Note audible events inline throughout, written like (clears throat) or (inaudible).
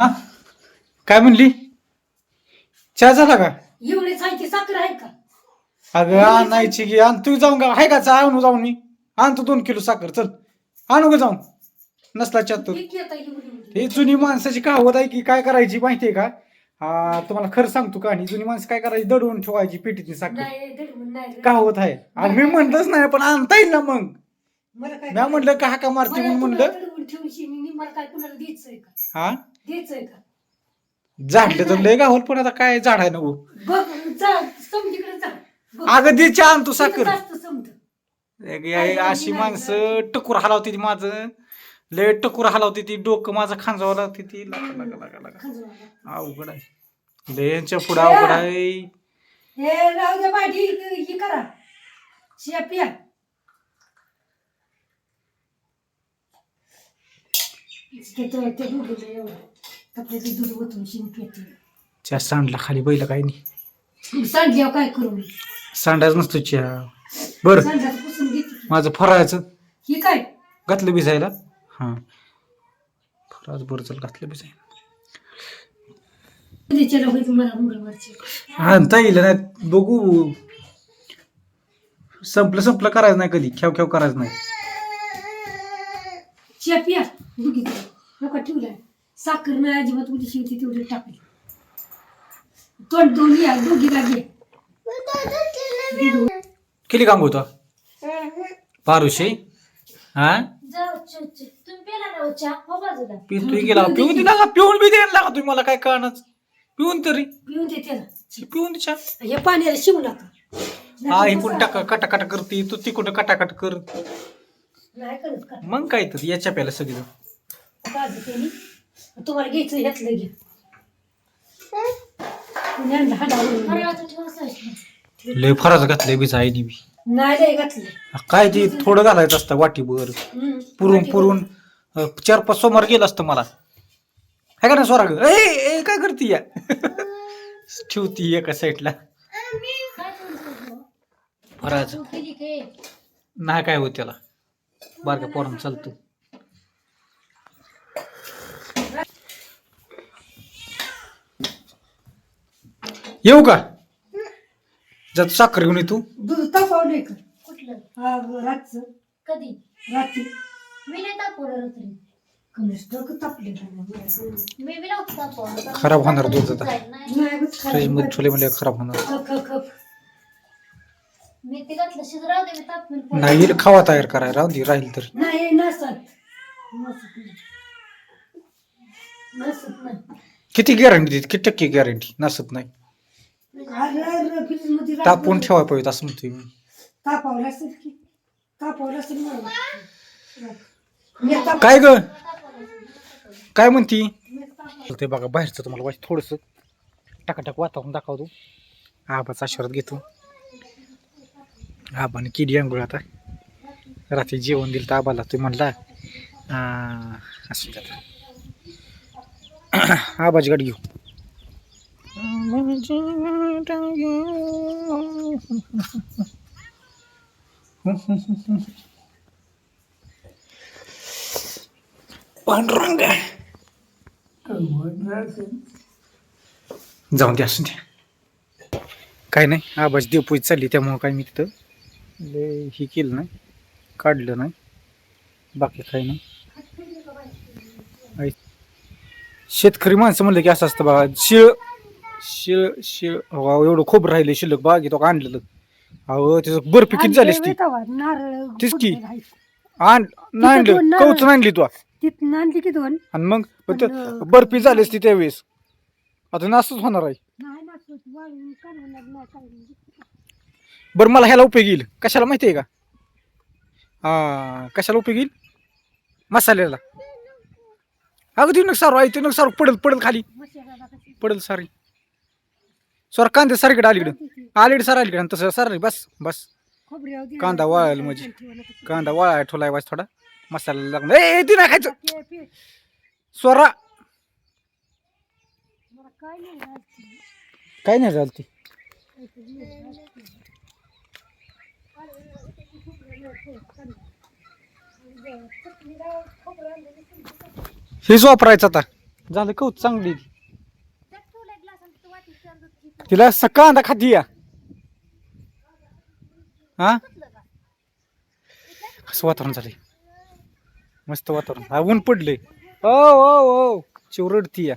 हा? काय म्हणली? चहा झाला का? की साखर आहे का? अगं आणायची की आण. तू जाऊन का आहे का चहा? आणू जाऊन मी. आणतो दोन किलो साखर. चल. आणू का जाऊन. नसला आता एवढी एवढी. ही जुनी माणसाची कहावत आहे की काय करायची माहितीये का? हा तुम्हाला खरं सांगतो का? जुनी माणसं काय करायची? दडवून ठेवायची पेटीतली साखर. नाही नाही. कहावत आहे. आणि मी म्हणलंच नाही पण आणता येईल ना मग. मला काय मी म्हणलं का हाका मारते मला म्हणून तुला म्हणलं. दडवून ठेवशी मी मला काय कुणाला द्यायचंय का? हा? का? झाडलं तर लय गावल पण आता काय झाड आहे नको बघ जा समजीकडे जा. बघ. अगं दे चहा तिथं साखर समज एक अशी माणसं टकुर हलावते ती माझं. लय टकुर हलावते ती डोकं माझं खांजावं लागते ती. लागा लागा लागा लागा. खंजवाला. अवघड आहे. लयच्या पुढं अवघड आहे. हे राहू द्या भाजी ही करा. शिया पिया. ते तो- ते एवढं. दूध ओतून चहा सांडला खाली बैल काही नाही. सांडल्यावर काय करू मी? सांडायच नसतो चहा बर. सांडल्याचं पुसून घेते माझं फराळाचं. ही काय? घातलं भिजायला? हा. फराळाचं बरं चल घातलं भिजायला. उद्याच्याला होईल मला मंगळवारची आणता येईल नाही बघू. संपलं संपलं करायचं नाही कधी. खेव खेव करायचं नाही. शिया पिया दुखी नका ठेवलाय साखर नाही अजिबात उडी शिवती तेवढी टाकली. तोंड दोन्ही आहे दोघी लागे केली काम होतं? पारुशी? हा? तुम्ही पेला ना चहा? हो बाजूला. गेला. पिऊन दिला का पिऊन बी द्यायला लागा तुम्ही मला काय कळणार पिऊन तरी. पिऊन दे त्याला. पिऊन दे चहा. हे पाण्याला शिवू नका. हा इकडून टाका कटाकट करते. तू तिकडून कटाकट कर. नाही करत का? मग काय तर याच्या प्याला सगळं केली तुम्हाला घ्यायचं ह्यातलं घे लय फराच घातलंय बीज आहे बी. नाही लय घातलं काय ते थोडं घालायचं असतं वाटीभर. हम्म. पुरून पुरून अं, चार पाच सोमवार गेलं असतं मला. है का ना स्वराग ए ए, काय करते या? ठेवती एका साईडला. काय? नाही काय होत त्याला. बारक्या पोरानं चालतो. येऊ का? जात साखर घेऊन ये तू. दूध तापवलंय का कुठलं? हा, रातचं. कधी? रात्री. मी नाही तापवलं रात्री. कमीच डोकं तापले मी बी नव्हतं तापवलं. खराब होणार दूध आता. नाही. बस खराब फ्रीजमध्ये ठेवले म्हणजे खराब होणार. खप खप खप. मी ते घातलं शिज राहू दे मी तापवेल नाही येईल खावा तयार करायला. राहून दे राहील तर. नाही नसत नसत नाही. नसत नाही. किती गॅरंटी देत? किती टक्के गॅरंटी नसत नाही. अरे, अरे, फ्रीजमध्ये रात्रभर तापून ठेवायला पाहिजे असं म्हणतोय मी. तापावलं असेल की तापावलं असेल मला वाटतं. मी ताप- काय ग? काय म्हणती? ते बघा बाहेरचं तुम्हाला वाच थोडस टाकाटाक वातावरण दाखवतो. आबाचा आशीर्वाद घेतो. आबाने केली आंघोळ आता. रात्री जेवण दिलं तर आबाला तुम्ही म्हणला आ, असं त्यात (clears throat) आबाची गाडी घेऊ. पांडुरंग जाऊन दे असू द्या. काय नाही आबाज देवपूज चालली त्यामुळं काय मी तिथं लय हे केलं नाही काढलं नाही बाकी काही नाही. शेतकरी माणसं म्हणलं की असं असतं बघा शिळ शिळ शिळ अहो, एवढं खूप राहिले शिल्लक. बागेत तो आणलेलं. अहो त्याचं बर्फी किती झाली असती? नारळ तीच की. फुटलेलं आहे. आण नाही आणलं दोन नारळ. कवच आणली तू आणली की दोन. आणि मग? पण ते पण, बर्फी झाली असती त्यावेळेस. आता नासच होणार आहे. नाही वाळून काही. बरं मला ह्याला उपयोग येईल. कशाला माहिती आहे का? हा कशाला उपयोग येईल? मसाल्याला. अगं ती नक सारू आई ती नक सारू पडल पडल खाली. पडल सारी. सर कांदे सारीकडे अलीकडे? अलीकडे सर अलीकडे आणि तसं सर बस बस. कांदा वाळायला म्हणजे. कांदा वाळा ठोलाय वाज थोडा मसाला लागला ए ती नाही खायचं स्वरा काय नाही झालं ती हेच वापरायचं आता झालं कौत चांगली तिला स कांदा खाती या. हा? कसं वातावरण झालंय. मस्त वातावरण. हा ऊन पडले ओ ओ ओ चिव रडती या.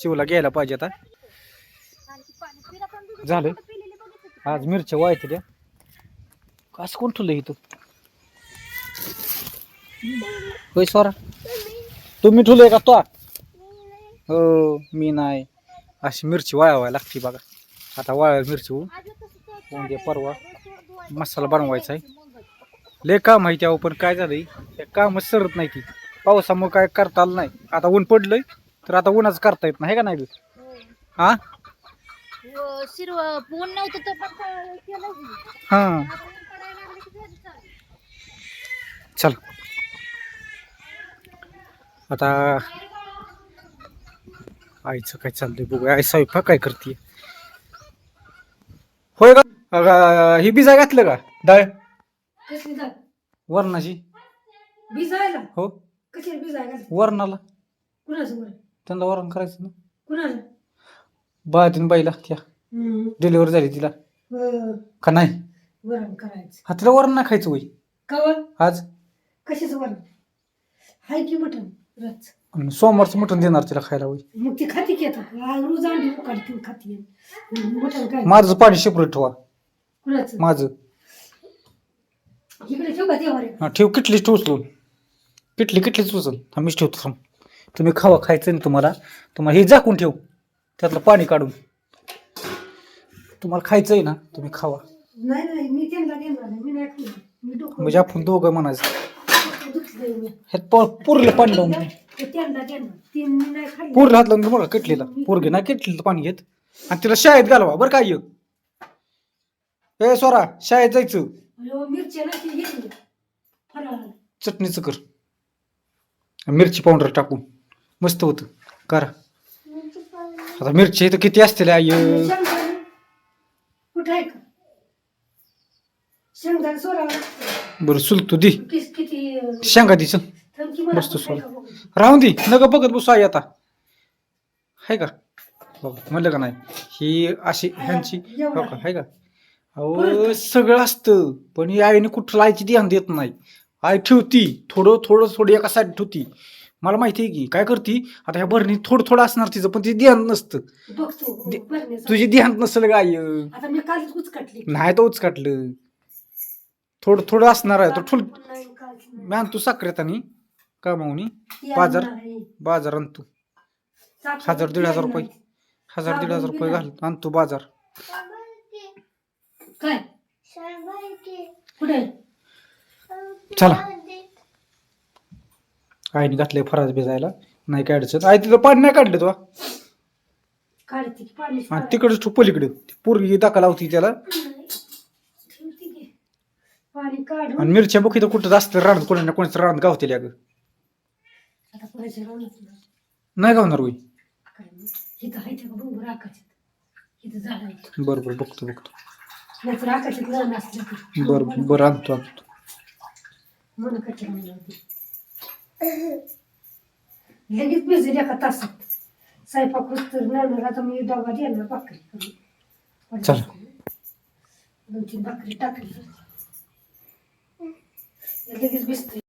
चिवला घ्यायला पाहिजे आता. झालं. आज मिरच्या वायत त्या कसं कोण ठेवलं इथं? होय स्वरा तुम्ही ठेवलंय का तो? हो मी नाही. अशी मिरची वाळवायला लागते बघा. आता वाळ मिरची उद्या परवा. मसाला बनवायचा आहे. लय काम आहे त्यावर पण काय झालंय? ते कामच सरत नाही ती. पावसामुळे काय करता आलं नाही. आता ऊन पडलंय तर आता उन्हाच करता येत नाही का नाही? हा. शिरव. ऊन नव्हतं तर पण क- केलं की. हा चालू. आता आईचं काय चाललंय बघू आई स्वयंपाक काय करते अगं, ही बिजा घातलं का? डाळ? कसली जात वरणाची. भिजायला? हो. कशाला भिजायला वरणाला. कुणाचं बरं त्यांना वरण करायचं ना. कुणाचं बाळातीन बाईला त्या. हम्म. डिलिव्हरी झाली तिला. व- का नाही? वरण करायचं. हा तिला वरण नाही खायचं कवर आज. कशाचं वरण? हाय की मटण? रच. आणि सोमवारचं मटण देणार तिला खायला होय. मग ती खाती की आता? रोज अंडी काढते खाती. मटण काय? माझं पाणी शिपरत ठेवा. कुणाचं? माझं. इकडे ठेव का देवारे? हा ठेव किटलीच उचलून किटली किटलीच उचल हा मीच ठेवतो थांब. तुम्ही खावा खायचं ना तुम्हाला. तुम्हाला हे झाकून ठेव. त्यातलं पाणी काढून. तुम्हाला खायचं आहे ना तुम्ही खावा. नाही नाही मी त्यांना देणार नाही. मी नाही खाणार. मी डोकं म्हणजे आपण दोघं म्हणायचं. डोकं दुखलंय मी. ह्यात प- पुरलं पाणी लावून दे. ते त्यांना देणार. ते मी नाही खाल्लं पुरलं हात लावून बघा किटलीला. पोरगे नाही किटलीला पाणी घेत. आणि तिला शाळेत घालवा. बरं काय ए सोरा शाळेत जायचं मिरच्या ती घेतली चटणीचं कर. मिरची पावडर टाकून. मस्त होतं. करा. आता मिरची इथं किती असतील आई? शेंगदाणे. कुठं आहे का? शेंगदाणे सोडावं लागतं बरं सुलतो दी. किस किती अं, शेंगा दी चल. थांब की मला मस्त कुठं आहे सोड. का बघू. राहून दे. नका बघत बसू आई आता. हाय का? बघ म्हणलं का नाही? ही अशी ह्यांची हो का? हाय का? अहो सगळं असतं पण ही आईने कुठं आईची ध्यान देत नाही. आई ठेवती थोडं थोडं थोडं एका साईड ठेवती. मला माहिती आहे की काय करती? आता ह्या भरणीत थोडं थोडं असणार तिचं पण ती ध्यान नसतं. दे-. तुझी ध्यान नसेल का आई. आता मी कालच उचकटली. नाही तो उचकाटलं. थोडं थोडं असणार आहे तर ठुल नाही, कालच नाही. मी आणतो साखरेत आणि कामावनी. ती बाजार. बाजार आणतो. हजार दीड हजार रुपये. हजार दीड हजार रुपये घाल आणतो बाजार काय? कुठे? चला. आईने घातलंय फराज भिजायला. नाही काय अडचण. आई तिथं पाणी नाही काढलं तो. काढते की पाणी आणि तिकडे तू पलीकडे. ती पोरगी दाखा लावती त्याला. ठेवते की. पाणी काढून. आणि मिरच्या बघ इथं कुठं जास्त रान कोणा ना कोणाचं रान गावतील अगं. आता नाही. नाही गावणार होई काय नाही. इथं आहे ते का बघू राखायचे. इथं झाड आहे बरं बरं बघतो बघतो. नाहीतर बर. आणतो आणतो लगेच भिजेल एका तासात स्वयंपाक तर नाही आता मी डबा देणार भाकरी दोन तीन भाकरी टाकली लगेच भिजते